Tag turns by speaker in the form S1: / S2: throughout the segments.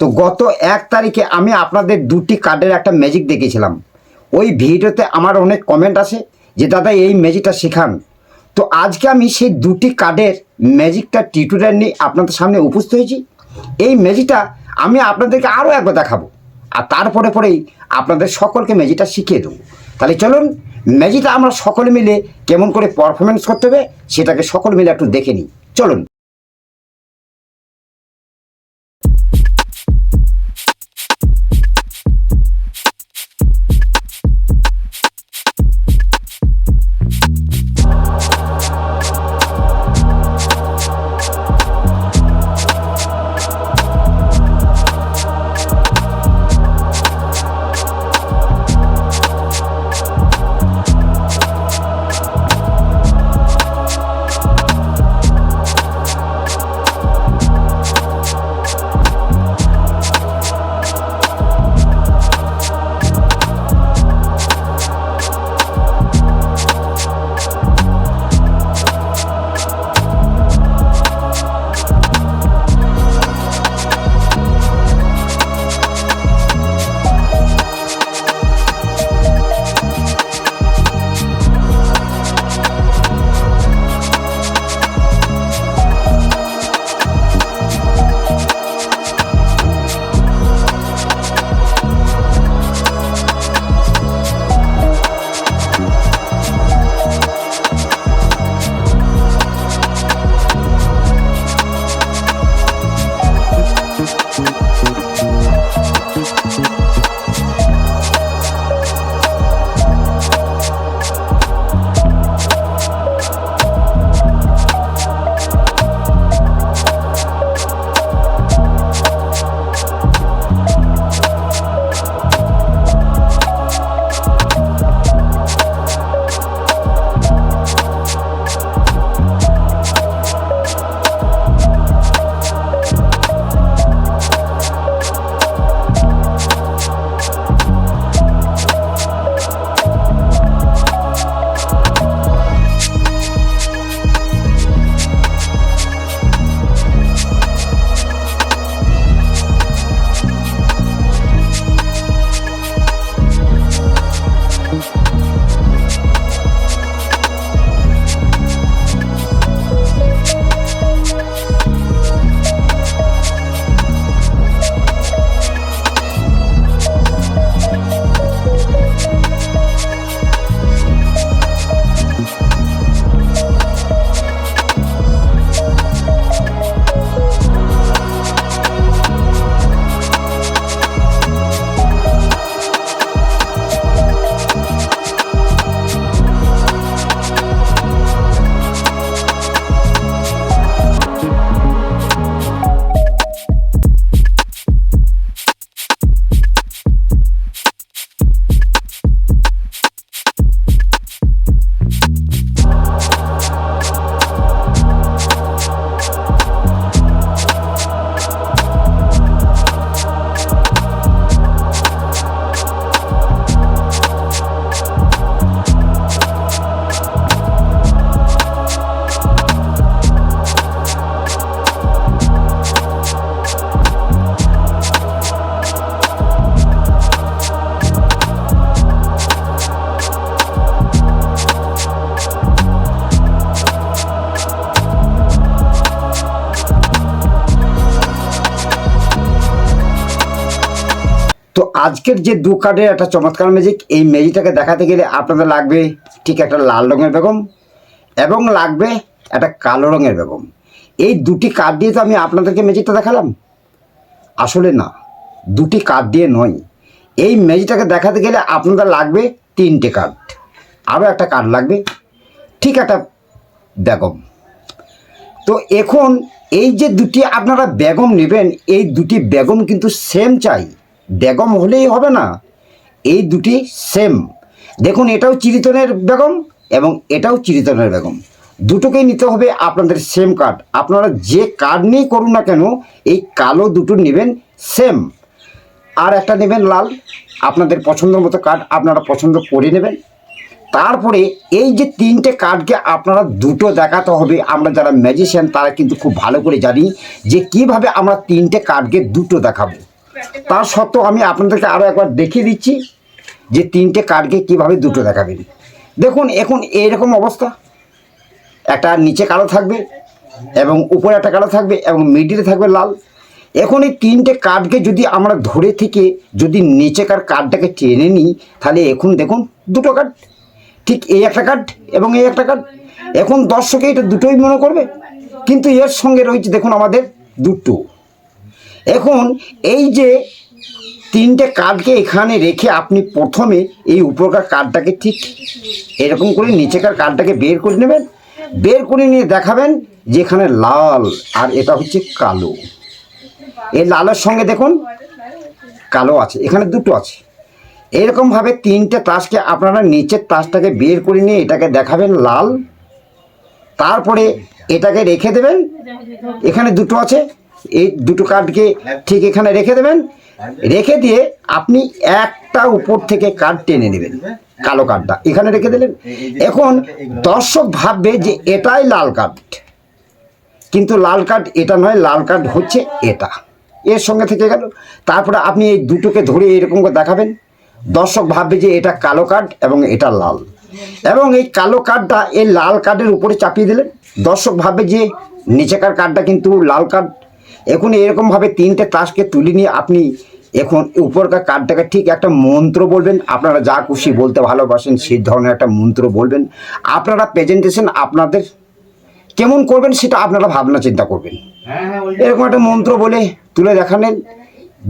S1: তো গত এক তারিখে আমি আপনাদের দুটি কার্ডের একটা ম্যাজিক দেখিয়েছিলাম ওই ভিডিওতে আমার অনেক কমেন্ট আসে যে, দাদা, এই ম্যাজিকটা শেখান। তো আজকে আমি সেই দুটি কার্ডের ম্যাজিকটা টিউটোরিয়াল নিয়ে আপনাদের সামনে উপস্থিত হয়েছি। এই ম্যাজিকটা আমি আপনাদেরকে আরও একবার দেখাবো। আর তারপরে পরেই আপনাদের সকলকে ম্যাজিকটা শিখিয়ে দেবো। তাহলে চলুন ম্যাজিকটা আমরা সকলে মিলে কেমন করে পারফরমেন্স করতে হবে, সেটাকে সকলে মিলে একটু দেখে নিই। চলুন। আজকের যে দু কার্ডের একটা চমৎকার ম্যাজিক এই ম্যাজিকটাকে দেখাতে গেলে আপনাদের লাগবে ঠিক একটা লাল রঙের বেগম এবং লাগবে একটা কালো রঙের বেগম। এই দুটি কার্ড দিয়ে তো আমি আপনাদেরকে ম্যাজিকটা দেখালাম? আসলে না, দুটি কার্ড দিয়ে নয়। এই ম্যাজিকটাকে দেখাতে গেলে আপনাদের লাগবে তিনটে কার্ড। আরও একটা কার্ড লাগবে, ঠিক একটা বেগম। তো এখন এই যে দুটি আপনারা বেগম নেবেন, এই দুটি বেগম কিন্তু সেম চাই। বেগম হলেই হবে না। এই দুটি সেম দেখুন, এটাও চিরিতনের বেগম এবং এটাও চিরিতনের বেগম। দুটোকেই নিতে হবে আপনাদের সেম কার্ড আপনারা যে কার্ড নিয়েই করুন না কেন, এই কালো দুটো নেবেন সেম আর একটা নেবেন লাল। আপনাদের পছন্দের মতো কার্ড আপনারা পছন্দ করে নেবেন। তারপরে এই যে তিনটে কার্ডকে আপনারা দুটো দেখাতে হবে, আমরা যারা ম্যাজিশিয়ান তারা কিন্তু খুব ভালো করে জানি যে কীভাবে আমরা তিনটে কার্ডকে দুটো দেখাবো। তার সত্ত্বেও আমি আপনাদেরকে আরও একবার দেখিয়ে দিচ্ছি যে তিনটে কার্ডকে কীভাবে দুটো দেখাবেন দেখুন, এখন এইরকম অবস্থা। একটা নিচে কালো থাকবে এবং উপরে একটা কালো থাকবে এবং মিডিলে থাকবে লাল। এখন এই তিনটে কার্ডকে যদি আমরা ধরে থেকে যদি নিচেকার কার্ডটাকে টেনে নিই, তাহলে এখন দেখুন, দুটো কার্ড। ঠিক এই একটা কার্ড এবং এই একটা কার্ড। এখন দর্শকে এটা দুটোই মনে করবে। কিন্তু এর সঙ্গে রয়েছে, দেখুন, আমাদের দুটো। এখন এই যে তিনটে কার্ডকে এখানে রেখে আপনি প্রথমে এই উপরকার কার্ডটাকে ঠিক এরকম করে নিচেকার কার্ডটাকে বের করে নেবেন, বের করে নিয়ে দেখাবেন যে এখানে লাল আর এটা হচ্ছে কালো। এই লালের সঙ্গে দেখুন, কালো আছে, এখানে দুটো আছে। এরকমভাবে তিনটে তাসকে আপনারা নিচের তাসটাকে বের করে নিয়ে এটাকে দেখাবেন লাল, তারপরে এটাকে রেখে দেবেন, এখানে দুটো আছে। এই দুটো কার্ডকে ঠিক এখানে রেখে দেবেন। রেখে দিয়ে আপনি একটা উপর থেকে কার্ড টেনে নেবেন, কালো কার্ডটা এখানে রেখে দিলেন। এখন দর্শক ভাববে যে এটাই লাল কার্ড কিন্তু লাল কার্ড এটা নয়, লাল কার্ড হচ্ছে এটা। এর সঙ্গে থেকে গেল। তারপরে আপনি এই দুটোকে ধরে এরকম করে দেখাবেন। দর্শক ভাববে যে এটা কালো কার্ড এবং এটা লাল। এবং এই কালো কার্ডটা এই লাল কার্ডের উপরে চাপিয়ে দিলেন। দর্শক ভাববে যে নিচেকার কার্ডটা কিন্তু লাল কার্ড এখন এরকমভাবে তিনটে তাসকে তুলে নিয়ে আপনি এখন উপরকার কার্ডটাকে ঠিক একটা মন্ত্র বলবেন। আপনারা যা খুশি বলতে ভালোবাসেন সেই ধরনের একটা মন্ত্র বলবেন। আপনারা প্রেজেন্টেশন আপনাদের কেমন করবেন সেটা আপনারা ভাবনা চিন্তা করবেন। এরকম একটা মন্ত্র বলে তুলে দেখালেন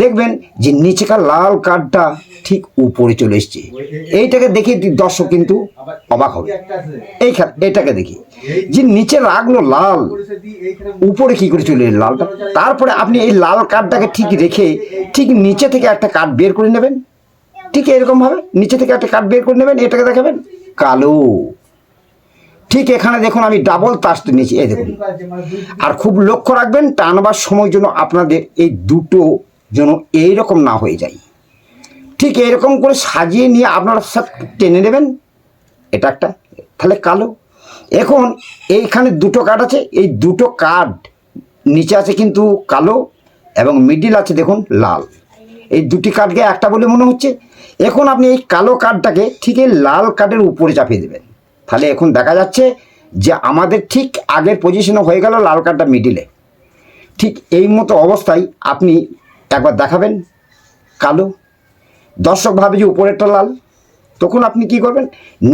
S1: দেখবেন যে নিচেকার লাল কার্ডটা ঠিক উপরে চলে এসছে। এইটাকে দেখে দর্শক কিন্তু অবাক হবে। এই এটাকে দেখি। যে নিচে রাখল লাল, উপরে কি করে চলে লালটা? তারপরে আপনি এই লাল কার্ডটাকে ঠিক রেখে ঠিক নিচে থেকে একটা কার্ড বের করে নেবেন। ঠিক এরকম ভাবে নিচে থেকে একটা কার্ড বের করে নেবেন, এটাকে দেখাবেন, কালো। ঠিক এখানে দেখুন, আমি ডাবল তাসটা নিয়েছি, এই দেখুন। আর খুব লক্ষ্য রাখবেন, টানবার সময় যেন আপনাদের এই দুটো যেন এইরকম না হয়ে যায়। ঠিক এরকম করে সাজিয়ে নিয়ে আপনারা সব টেনে নেবেন। এটা একটা, তাহলে কালো। এখন এইখানে দুটো কার্ড আছে। এই দুটো কার্ড নিচে আছে কিন্তু কালো এবং মিডিল আছে দেখুন লাল। এই দুটি কার্ডকে একটা বলে মনে হচ্ছে। এখন আপনি এই কালো কার্ডটাকে ঠিক এই লাল কার্ডের উপরে চাপিয়ে দেবেন। তাহলে এখন দেখা যাচ্ছে যে আমাদের ঠিক আগের পজিশনে হয়ে গেল লাল কার্ডটা মিডিলে ঠিক এই মতো অবস্থায় আপনি একবার দেখাবেন কালো। দর্শক ভাবে যে উপরেরটা লাল, তখন আপনি কি করবেন?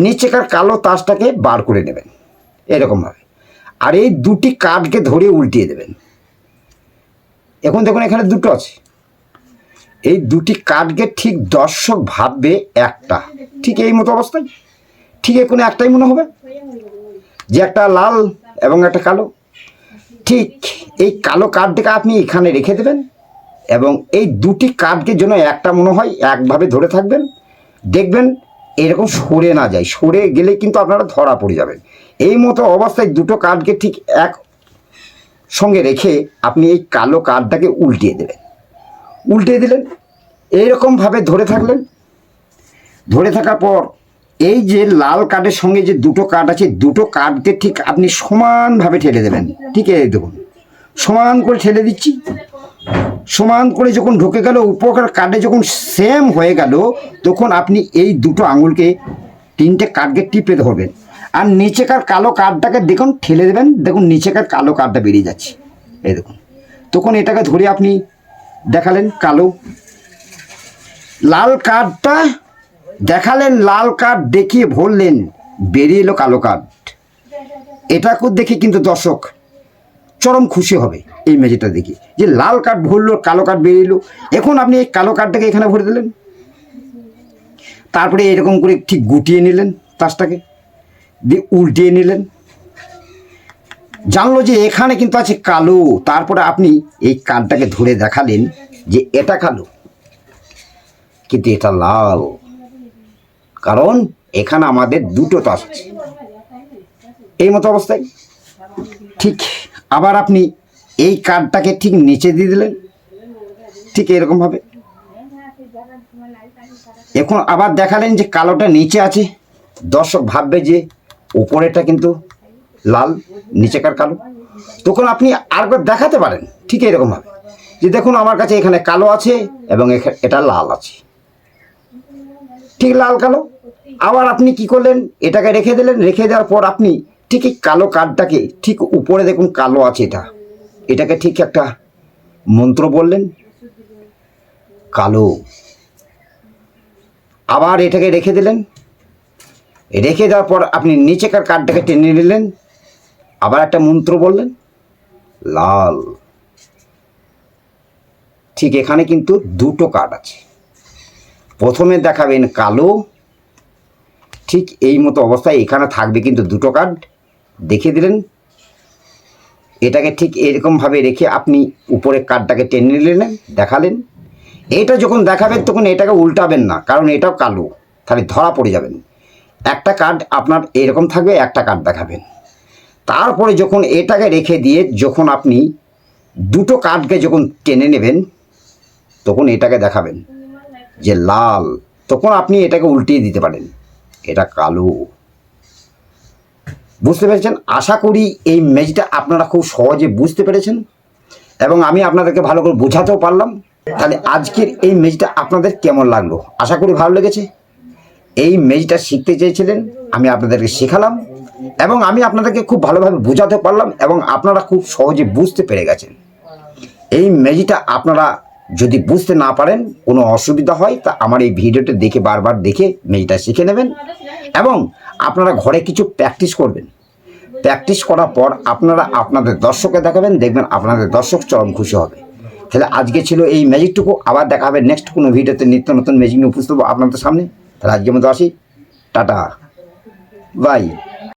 S1: নিচেকার কালো তাসটাকে বার করে নেবেন। এরকমভাবে। আর এই দুটি কার্ডকে ধরে উল্টিয়ে দেবেন। এখন দেখুন এখানে দুটো আছে। এই দুটি কার্ডকে ঠিক দর্শক ভাববে একটা। ঠিক এই মতো অবস্থায়? ঠিক কোনো একটাই মনে হবে? যে একটা লাল এবং একটা কালো। ঠিক এই কালো কার্ডটাকে আপনি এখানে রেখে দেবেন এবং এই দুটি কার্ডকে জন্য একটা মনে হয়, একভাবে ধরে থাকবেন। দেখবেন এরকম সরে না যায়। সরে গেলে কিন্তু আপনারা ধরা পড়ে যাবেন। এই মতো অবস্থায় দুটো কার্ডকে ঠিক এক সঙ্গে রেখে আপনি এই কালো কার্ডটাকে উল্টিয়ে দেবেন উল্টিয়ে দিলেন, এইরকমভাবে ধরে থাকলেন। ধরে থাকার পর এই যে লাল কার্ডের সঙ্গে যে দুটো কার্ড আছে, দুটো কার্ডকে ঠিক আপনি সমানভাবে ঠেলে দেবেন ঠিক আছে দেখুন, সমান করে ঠেলে দিচ্ছি। সমান করে যখন ঢুকে গেল উপকার কার্ডে যখন সেম হয়ে গেল, তখন আপনি এই দুটো আঙুলকে তিনটে কার্ডকে টিপে ধরবেন। আর নিচেকার কালো কার্ডটাকে দেখুন, ঠেলে দেবেন, দেখুন নিচেকার কালো কার্ডটা বেরিয়ে যাচ্ছে। এই দেখুন। তখন এটাকে ধরে আপনি দেখালেন কালো। লাল কার্ডটা দেখালেন, লাল কার্ড দেখিয়ে ভরলেন বেরিয়ে এলো কালো কার্ড এটাকে দেখে কিন্তু দর্শক চরম খুশি হবে এই ম্যাজিকটা দেখে। যে লাল কার্ড ভরলো, কালো কার্ড বেরিয়ে এখন আপনি এই কালো কার্ডটাকে এখানে ভরে দিলেন। তারপরে এরকম করে ঠিক গুটিয়ে নিলেন তাসটাকে। দিয়ে উল্টিয়ে নিলেন। জানলো যে এখানে কিন্তু আছে কালো। তারপরে আপনি এই কার্ডটাকে ধরে দেখালেন যে এটা কালো। কিন্তু এটা লাল। কারণ এখানে আমাদের দুটো তাস আছে। এই মতো অবস্থায়। ঠিক, আবার আপনি এই কার্ডটাকে ঠিক নিচে দিয়ে দিলেন। ঠিক এরকমভাবে এখন আবার দেখালেন যে কালোটা নিচে আছে। দর্শক ভাববে যে উপরেটা কিন্তু লাল, নিচেকার কালো। তখন আপনি আরেকবার দেখাতে পারেন, ঠিক এরকমভাবে যে দেখুন আমার কাছে এখানে কালো আছে এবং এটা লাল আছে। ঠিক লাল কালো। আবার আপনি কি করলেন? এটাকে রেখে দিলেন। রেখে দেওয়ার পর আপনি ঠিক এই কালো কার্ডটাকে ঠিক উপরে দেখুন কালো আছে এটা। এটাকে ঠিক একটা মন্ত্র বললেন, কালো। আবার এটাকে রেখে দিলেন রেখে দেওয়ার পর আপনি নিচেকার কার্ডটাকে টেনে নিলেন। আবার একটা মন্ত্র বললেন, লাল। ঠিক এখানে কিন্তু দুটো কার্ড আছে। প্রথমে দেখাবেন কালো, ঠিক এই মতো অবস্থায় এখানে থাকবে কিন্তু দুটো কার্ড দেখে দিলেন। এটাকে ঠিক এরকমভাবে রেখে আপনি উপরে কার্ডটাকে টেনে নিলেন, দেখালেন। এটা যখন দেখাবেন তখন এটাকে উল্টাবেন না, কারণ এটাও কালো, তাহলে ধরা পড়ে যাবেন। একটা কার্ড আপনার এরকম থাকবে, একটা কার্ড দেখাবেন। তারপরে যখন এটাকে রেখে দিয়ে যখন আপনি দুটো কার্ডকে যখন টেনে নেবেন, তখন এটাকে দেখাবেন যে লাল, তখন আপনি এটাকে উল্টিয়ে দিতে পারেন। এটা কালো। বুঝতে পেরেছেন? আশা করি এই ম্যাচটা আপনারা খুব সহজে বুঝতে পেরেছেন এবং আমি আপনাদেরকে ভালো করে বোঝাতেও পারলাম। তাহলে আজকের এই ম্যাচটা আপনাদের কেমন লাগল? আশা করি ভালো লেগেছে। এই ম্যাচটা শিখতে চেয়েছিলেন, আমি আপনাদেরকে শেখালাম এবং আমি আপনাদেরকে খুব ভালোভাবে বোঝাতে পারলাম এবং আপনারা খুব সহজে বুঝতে পেরে গেছেন। এই ম্যাজিকটা আপনারা যদি বুঝতে না পারেন, কোনো অসুবিধা হয়, তা আমার এই ভিডিওটা দেখে বারবার দেখে ম্যাজিকটা শিখে নেবেন এবং আপনারা ঘরে কিছু প্র্যাকটিস করবেন। প্র্যাকটিস করার পর আপনারা আপনাদের দর্শককে দেখাবেন, দেখবেন আপনাদের দর্শক চরম খুশি হবে। তাহলে আজকে ছিল এই ম্যাজিকটুকু, আবার দেখা হবে নেক্সট কোনো ভিডিওতে নিত্য নতুন ম্যাজিক নিয়ে উপস্থিত আপনাদের সামনে। তাহলে আজকের মতো আসি। টাটা। বাই।